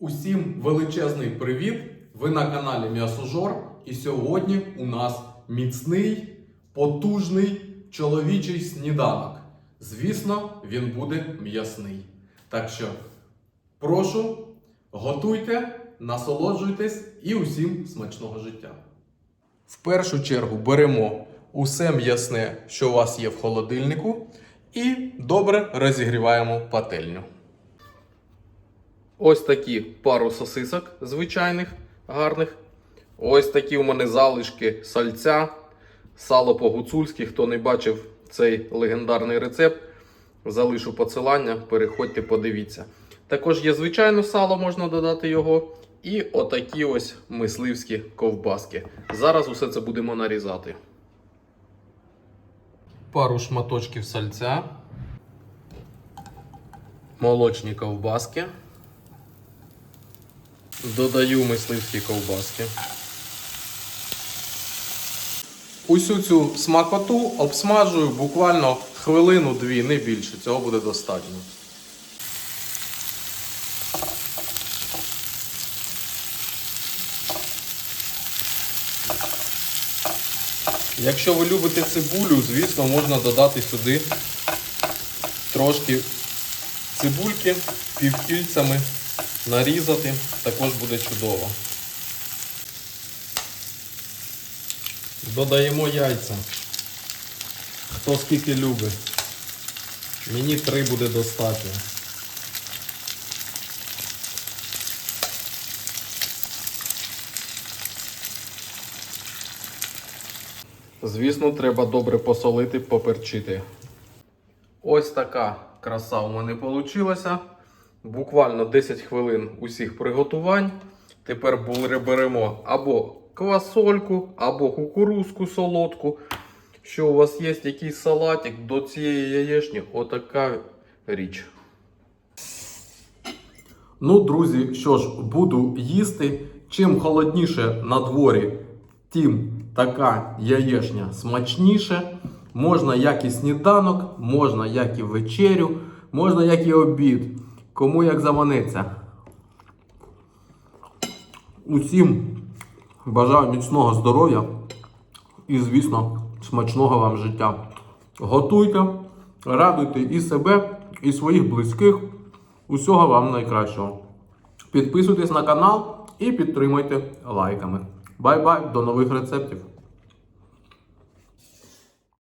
Усім величезний привіт! Ви на каналі М'ясожор. І сьогодні у нас міцний, потужний чоловічий сніданок. Звісно, він буде м'ясний. Так що прошу, готуйте, насолоджуйтесь і усім смачного життя. В першу чергу беремо усе м'ясне, що у вас є в холодильнику, і добре розігріваємо пательню. Ось такі пару сосисок звичайних, гарних. Ось такі у мене залишки сальця, сало по-гуцульськи. Хто не бачив цей легендарний рецепт, залишу посилання, переходьте, подивіться. Також є звичайне сало, можна додати його. І отакі ось мисливські ковбаски. Зараз усе це будемо нарізати. Пару шматочків сальця. Молочні ковбаски. Додаю мисливські ковбаски. Усю цю смакоту обсмажую буквально хвилину-дві, не більше. Цього буде достатньо. Якщо ви любите цибулю, звісно, можна додати сюди трошки цибульки півкільцями нарізати, також буде чудово. Додаємо яйця. Хто скільки любить. Мені три буде достатньо. Звісно, треба добре посолити, поперчити. Ось така краса у мене вийшла. Буквально 10 хвилин усіх приготувань. Тепер беремо або квасольку, або кукурузку солодку. Що у вас є якийсь салатик до цієї яєчні, отака річ. Ну, друзі, що ж, буду їсти. Чим холодніше на дворі, тим така яєчня смачніше. Можна як і сніданок, можна як і вечерю, можна як і обід. Кому як заманеться. Усім бажаю міцного здоров'я і, звісно, смачного вам життя. Готуйте, радуйте і себе, і своїх близьких. Усього вам найкращого. Підписуйтесь на канал і підтримуйте лайками. Бай-бай, до нових рецептів!